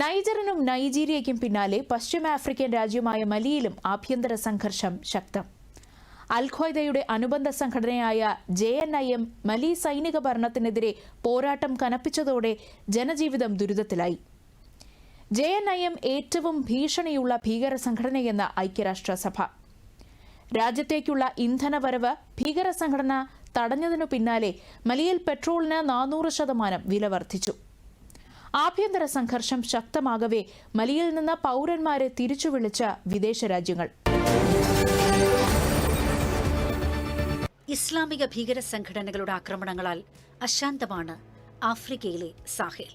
നൈജറിനും നൈജീരിയയ്ക്കും പിന്നാലെ പശ്ചിമാഫ്രിക്കൻ രാജ്യമായ മലിയിലും ആഭ്യന്തര സംഘർഷം ശക്തം. അൽഖ്വയ്ദയുടെ അനുബന്ധ സംഘടനയായ J N I M Mali സൈനിക ഭരണത്തിനെതിരെ പോരാട്ടം കനപ്പിച്ചതോടെ ജനജീവിതം ദുരിതത്തിലായി. ജെ എൻ ഐ എം ഏറ്റവും ഭീഷണിയുള്ള ഭീകര സംഘടനയെന്ന ഐക്യരാഷ്ട്രസഭ. രാജ്യത്തേക്കുള്ള ഇന്ധനവരവ് ഭീകര സംഘടന തടഞ്ഞതിനു പിന്നാലെ മലിയിൽ പെട്രോളിന് നാനൂറ് ശതമാനം വില വർദ്ധിച്ചു. ആഭ്യന്തര സംഘർഷം ശക്തമാകവേ മലിയിൽ നിന്ന് പൗരന്മാരെ തിരിച്ചു വിളിച്ച വിദേശ രാജ്യങ്ങൾ. ഇസ്ലാമിക ഭീകര സംഘടനകളുടെ ആക്രമണങ്ങളാൽ അശാന്തമാണ് ആഫ്രിക്കയിലെ സാഹേൽ.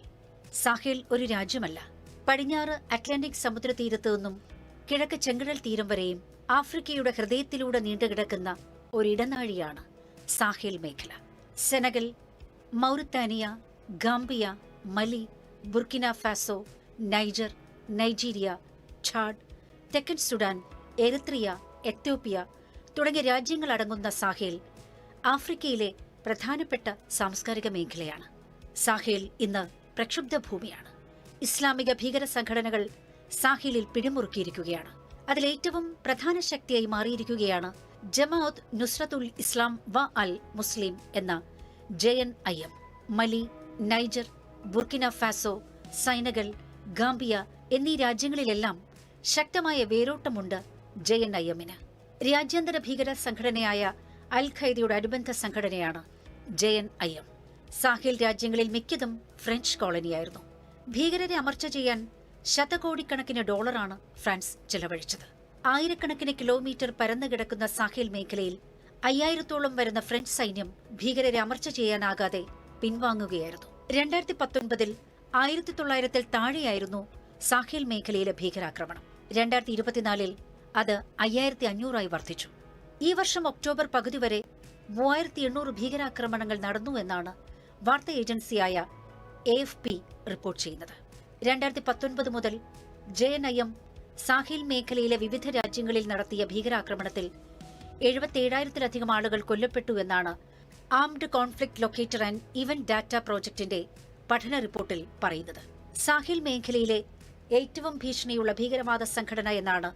സാഹേൽ ഒരു രാജ്യമല്ല. പടിഞ്ഞാറ് അറ്റ്ലാന്റിക് സമുദ്രതീരത്തു നിന്നും കിഴക്ക് ചെങ്കടൽ തീരം വരെയും ആഫ്രിക്കയുടെ ഹൃദയത്തിലൂടെ നീണ്ടുകിടക്കുന്ന ഒരിടനാഴിയാണ് സാഹേൽ മേഖല. Senegal Mauritania Gambia Mali Burkina Faso Niger Nigeria Chad തെക്കൻ സുഡാൻ എറിത്രിയ എത്യോപ്യ തുടങ്ങിയ രാജ്യങ്ങളടങ്ങുന്ന സാഹേൽ ആഫ്രിക്കയിലെ പ്രധാനപ്പെട്ട സാംസ്കാരിക മേഖലയാണ്. സാഹേൽ ഇന്ന് പ്രക്ഷുബ്ധ ഭൂമിയാണ്. ഇസ്ലാമിക ഭീകര സംഘടനകൾ സാഹേലിൽ പിടിമുറുക്കിയിരിക്കുകയാണ്. അതിലേറ്റവും പ്രധാന ശക്തിയായി മാറിയിരിക്കുകയാണ് ജമാഅത്ത് നുസ്രത്തുൽ ഇസ്ലാം വ അൽ മുസ്ലിം എന്ന J N I M. Mali Niger Burkina Faso സൈനകൾ Gambia എന്നീ രാജ്യങ്ങളിലെല്ലാം ശക്തമായ വേരോട്ടമുണ്ട് ജെ എൻ ഐ എമ്മിന്. രാജ്യാന്തര ഭീകര സംഘടനയായ അൽ ഖൈദയുടെ അനുബന്ധ സംഘടനയാണ് J N I M. Sahel രാജ്യങ്ങളിൽ മിക്കതും ഫ്രഞ്ച് കോളനിയായിരുന്നു. ഭീകരരെ അമർച്ച ചെയ്യാൻ ശതകോടിക്കണക്കിന് ഡോളറാണ് ഫ്രാൻസ് ചെലവഴിച്ചത്. ആയിരക്കണക്കിന് കിലോമീറ്റർ പരന്നു കിടക്കുന്ന സാഹിൽ മേഖലയിൽ അയ്യായിരത്തോളം വരുന്ന ഫ്രഞ്ച് സൈന്യം ഭീകരരെ അമർച്ച ചെയ്യാനാകാതെ പിൻവാങ്ങുകയായിരുന്നു. രണ്ടായിരത്തി പത്തൊൻപതിൽ ആയിരത്തി തൊള്ളായിരത്തിൽ താഴെയായിരുന്നു സാഹിൽ മേഖലയിലെ ഭീകരാക്രമണം. രണ്ടായിരത്തി ഇരുപത്തിനാലിൽ അത് അയ്യായിരത്തി അഞ്ഞൂറായി വർദ്ധിച്ചു. ഈ വർഷം ഒക്ടോബർ പകുതി വരെ മൂവായിരത്തി എണ്ണൂറ് ഭീകരാക്രമണങ്ങൾ നടന്നു എന്നാണ് വാർത്താ ഏജൻസിയായ എ എഫ് പി റിപ്പോർട്ട് ചെയ്യുന്നത്. രണ്ടായിരത്തി പത്തൊൻപത് മുതൽ J N I M Sahel മേഖലയിലെ വിവിധ രാജ്യങ്ങളിൽ നടത്തിയ ഭീകരാക്രമണത്തിൽ എഴുപത്തിയേഴായിരത്തിലധികം ആളുകൾ കൊല്ലപ്പെട്ടു എന്നാണ് armed conflict locator and event data പ്രോജക്ടിന്റെ പഠന റിപ്പോർട്ടിൽ പറയുന്നത്. സാഹിൽ മേഖലയിലെ ഏറ്റവും ഭീഷണിയുള്ള ഭീകരവാദ സംഘടന എന്നാണ്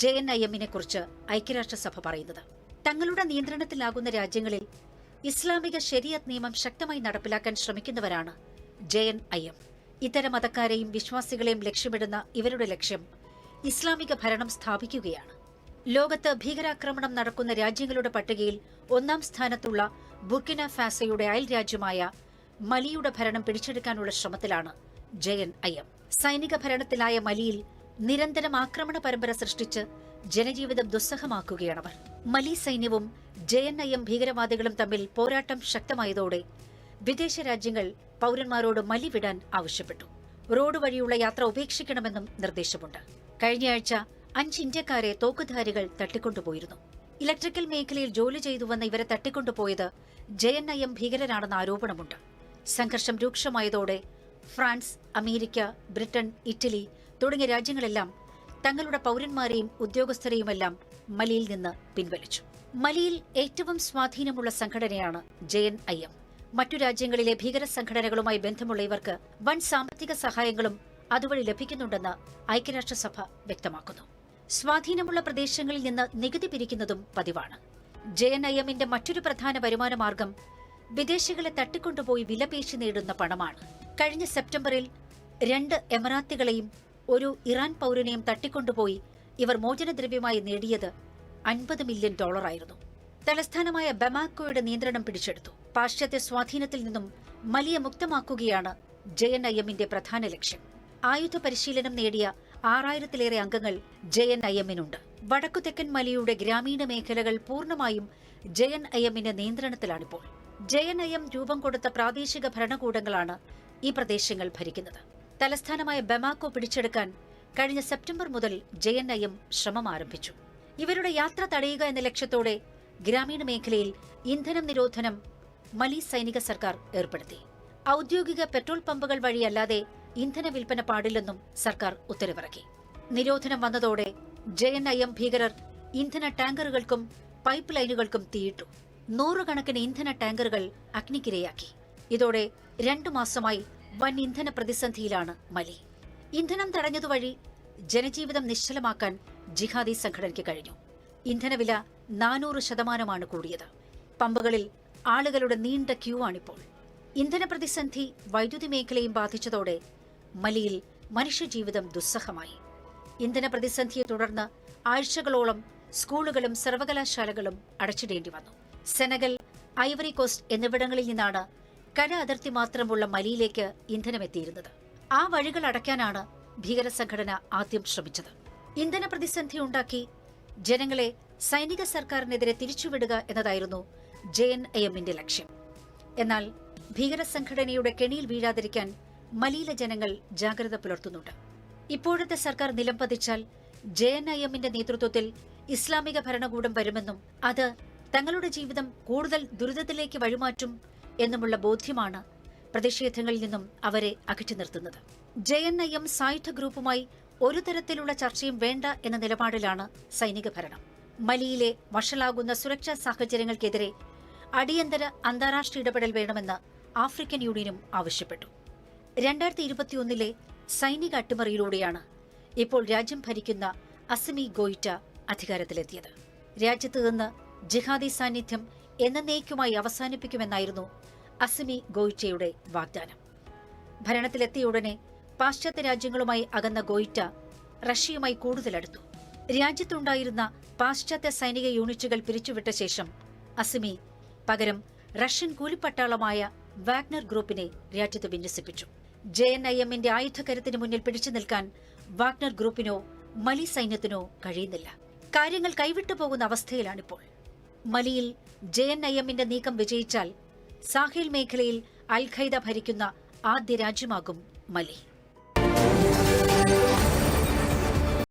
ജെ എൻ ഐ എമ്മിനെ കുറിച്ച് ഐക്യരാഷ്ട്രസഭ പറയുന്നത്. തങ്ങളുടെ നിയന്ത്രണത്തിലാകുന്ന രാജ്യങ്ങളിൽ ഇസ്ലാമിക ശരിയത് നിയമം ശക്തമായി നടപ്പിലാക്കാൻ ശ്രമിക്കുന്നവരാണ് ജെ എൻ ഐ എം. ഇത്തരം മതക്കാരെയും വിശ്വാസികളെയും ലക്ഷ്യമിടുന്ന ഇവരുടെ ലക്ഷ്യം ഇസ്ലാമിക ഭരണം സ്ഥാപിക്കുകയാണ്. ലോകത്ത് ഭീകരാക്രമണം നടക്കുന്ന രാജ്യങ്ങളുടെ പട്ടികയിൽ ഒന്നാം സ്ഥാനത്തുള്ള ബുർക്കിന ഫാസയുടെ അയൽ രാജ്യമായ മലിയുടെ ഭരണം പിടിച്ചെടുക്കാനുള്ള ശ്രമത്തിലാണ് ജയൻ അയ്യം. സൈനിക ഭരണത്തിലായ മലിയിൽ നിരന്തരം ആക്രമണ പരമ്പര സൃഷ്ടിച്ച് ജനജീവിതം ദുസ്സഹമാക്കുകയാണവർ. മലി സൈന്യവും ജയൻ എം ഭീകരവാദികളും തമ്മിൽ പോരാട്ടം ശക്തമായതോടെ വിദേശ രാജ്യങ്ങൾ പൗരന്മാരോട് മലി വിടാൻ ആവശ്യപ്പെട്ടു. റോഡ് വഴിയുള്ള യാത്ര ഉപേക്ഷിക്കണമെന്നും നിർദ്ദേശമുണ്ട്. കഴിഞ്ഞയാഴ്ച അഞ്ച് ഇന്ത്യക്കാരെ തോക്കുധാരികൾ തട്ടിക്കൊണ്ടുപോയിരുന്നു. ഇലക്ട്രിക്കൽ മേഖലയിൽ ജോലി ചെയ്തു വന്ന ഇവരെ തട്ടിക്കൊണ്ടുപോയത് ജെ എൻ ഐ എം ഭീകരരാണെന്ന ആരോപണമുണ്ട്. സംഘർഷം രൂക്ഷമായതോടെ ഫ്രാൻസ് അമേരിക്ക ബ്രിട്ടൻ ഇറ്റലി തുടങ്ങിയ രാജ്യങ്ങളെല്ലാം തങ്ങളുടെ പൗരന്മാരെയും ഉദ്യോഗസ്ഥരെയുമെല്ലാം മലിയിൽ നിന്ന് പിൻവലിച്ചു. മലിയിൽ ഏറ്റവും സ്വാധീനമുള്ള സംഘടനയാണ് ജെ എൻ ഐ എം. മറ്റു രാജ്യങ്ങളിലെ ഭീകര സംഘടനകളുമായി ബന്ധമുള്ള ഇവർക്ക് വൻ സാമ്പത്തിക സഹായങ്ങളും അതുവഴി ലഭിക്കുന്നുണ്ടെന്ന് ഐക്യരാഷ്ട്രസഭ വ്യക്തമാക്കുന്നു. സ്വാധീനമുള്ള പ്രദേശങ്ങളിൽ നിന്ന് നികുതി പിരിക്കുന്നതും പതിവാണ്. ജെ എൻ ഐ എമ്മിന്റെ മറ്റൊരു പ്രധാന വരുമാന മാർഗം വിദേശികളെ തട്ടിക്കൊണ്ടുപോയി വിലപേശി നേടുന്ന പണമാണ്. കഴിഞ്ഞ സെപ്റ്റംബറിൽ രണ്ട് എമറാത്തികളെയും ഒരു ഇറാൻ പൗരനെയും തട്ടിക്കൊണ്ടുപോയി ഇവർ മോചനദ്രവ്യമായി നേടിയത് അൻപത് മില്യൺ ഡോളറായിരുന്നു. തലസ്ഥാനമായ ബമാക്കോയുടെ നിയന്ത്രണം പിടിച്ചെടുത്തു. പാശ്ചാത്യ സ്വാധീനത്തിൽ നിന്നും മലിയ മുക്തമാക്കുകയാണ് ജെ എൻ ഐ എമ്മിന്റെ പ്രധാന ലക്ഷ്യം. ആയുധ പരിശീലനം നേടിയ ആറായിരത്തിലേറെ അംഗങ്ങൾ ജെ എൻ ഐ എമ്മിനുണ്ട്. വടക്കുതെക്കൻ മലിയുടെ ഗ്രാമീണ മേഖലകൾ പൂർണമായും ജെ എൻ ഐ എമ്മിന്റെ നിയന്ത്രണത്തിലാണിപ്പോൾ. ജെ എൻ ഐ എം രൂപം കൊടുത്ത പ്രാദേശിക ഭരണകൂടങ്ങളാണ് ഈ പ്രദേശങ്ങൾ ഭരിക്കുന്നത്. തലസ്ഥാനമായ ബമാക്കോ പിടിച്ചെടുക്കാൻ കഴിഞ്ഞ സെപ്റ്റംബർ മുതൽ ജെ എൻ ഐ എം ശ്രമം ആരംഭിച്ചു. ഇവരുടെ യാത്ര തടയുക എന്ന ലക്ഷ്യത്തോടെ ഗ്രാമീണ മേഖലയിൽ ഇന്ധനം നിരോധനം മലി സൈനിക സർക്കാർ ഏർപ്പെടുത്തി. ഔദ്യോഗിക പെട്രോൾ പമ്പുകൾ വഴിയല്ലാതെ ഇന്ധന വിൽപ്പന പാടില്ലെന്നും സർക്കാർ ഉത്തരവിറക്കി. നിരോധനം വന്നതോടെ ജെ എൻ ഐ എം ഭീകരർ ഇന്ധന ടാങ്കറുകൾക്കും പൈപ്പ് ലൈനുകൾക്കും തീയിട്ടു. നൂറുകണക്കിന് ഇന്ധന ടാങ്കറുകൾ അഗ്നിക്കിരയാക്കി. ഇതോടെ രണ്ടു മാസമായി വൻ ഇന്ധന പ്രതിസന്ധിയിലാണ് മലി. ഇന്ധനം തടഞ്ഞതുവഴി ജനജീവിതം നിശ്ചലമാക്കാൻ ജിഹാദി സംഘടനയ്ക്ക് കഴിഞ്ഞു. ഇന്ധനവില നാനൂറ് ശതമാനമാണ് കൂടിയത്. പമ്പുകളിൽ ആളുകളുടെ നീണ്ട ക്യൂ ആണിപ്പോൾ ഇന്ധന പ്രതിസന്ധി വൈദ്യുതി മേഖലയും ബാധിച്ചതോടെ മലിയിൽ മനുഷ്യജീവിതം ദുസ്സഹമായി. ഇന്ധന പ്രതിസന്ധിയെ തുടർന്ന് ആഴ്ചകളോളം സ്കൂളുകളും സർവകലാശാലകളും അടച്ചിടേണ്ടി വന്നു. സെനഗൽ ഐവറി കോസ്റ്റ് എന്നിവിടങ്ങളിൽ നിന്നാണ് കര അതിർത്തി മാത്രമുള്ള മലിയിലേക്ക് ഇന്ധനമെത്തിയിരുന്നത് ആ വഴികൾ അടയ്ക്കാനാണ് ഭീകര സംഘടന ആദ്യം ശ്രമിച്ചത്. ഇന്ധന പ്രതിസന്ധി ഉണ്ടാക്കി ജനങ്ങളെ സൈനിക സർക്കാരിനെതിരെ തിരിച്ചുവിടുക എന്നതായിരുന്നു ജെ എൻ എമ്മിന്റെ ലക്ഷ്യം. എന്നാൽ ഭീകര സംഘടനയുടെ കെണിയിൽ വീഴാതിരിക്കാൻ മലീല ജനങ്ങൾ ജാഗ്രത പുലർത്തുന്നുണ്ട്. ഇപ്പോഴത്തെ സർക്കാർ നിലം പതിച്ചാൽ ജെ എൻ ഐ എമ്മിന്റെ നേതൃത്വത്തിൽ ഇസ്ലാമിക ഭരണകൂടം വരുമെന്നും അത് തങ്ങളുടെ ജീവിതം കൂടുതൽ ദുരിതത്തിലേക്ക് വഴിമാറ്റും എന്നുമുള്ള ബോധ്യമാണ് പ്രതിഷേധങ്ങളിൽ നിന്നും അവരെ അകറ്റി നിർത്തുന്നത്. ജെ എൻ ഐ എം സായുധ ഗ്രൂപ്പുമായി ഒരു തരത്തിലുള്ള ചർച്ചയും വേണ്ട എന്ന നിലപാടിലാണ് സൈനിക ഭരണം. മലിയിലെ വഷളാകുന്ന സുരക്ഷാ സാഹചര്യങ്ങൾക്കെതിരെ അടിയന്തര അന്താരാഷ്ട്ര ഇടപെടൽ വേണമെന്ന് ആഫ്രിക്കൻ യൂണിയനും ആവശ്യപ്പെട്ടു. രണ്ടായിരത്തി ഇരുപത്തിയൊന്നിലെ സൈനിക അട്ടിമറിയിലൂടെയാണ് ഇപ്പോൾ രാജ്യം ഭരിക്കുന്ന അസമി ഗോയിറ്റ അധികാരത്തിലെത്തിയത്. രാജ്യത്ത് നിന്ന് ജിഹാദി സാന്നിധ്യം എന്നേക്കുമായി അവസാനിപ്പിക്കുമെന്നായിരുന്നു അസമി ഗോയിറ്റയുടെ വാഗ്ദാനം. ഭരണത്തിലെത്തിയ ഉടനെ പാശ്ചാത്യ രാജ്യങ്ങളുമായി അകന്ന ഗോയിറ്റ റഷ്യയുമായി കൂടുതലടുത്തു. രാജ്യത്തുണ്ടായിരുന്ന പാശ്ചാത്യ സൈനിക യൂണിറ്റുകൾ പിരിച്ചുവിട്ട ശേഷം അസമി പകരം റഷ്യൻ കൂലിപ്പട്ടാളമായ വാഗ്നർ ഗ്രൂപ്പിനെ രാജ്യത്ത് വിന്യസിപ്പിച്ചു. ജെ എൻ ഐ എമ്മിന്റെ ആയുധകരത്തിന് മുന്നിൽ പിടിച്ചു നിൽക്കാൻ വാഗ്നർ ഗ്രൂപ്പിനോ മലി സൈന്യത്തിനോ കഴിയുന്നില്ല. കാര്യങ്ങൾ കൈവിട്ടു പോകുന്ന അവസ്ഥയിലാണിപ്പോൾ. മലിയിൽ ജെ എൻ ഐ എമ്മിന്റെ നീക്കം വിജയിച്ചാൽ സാഹിൽ മേഖലയിൽ അൽഖൈദ ഭരിക്കുന്ന ആദ്യ രാജ്യമാകും മലി.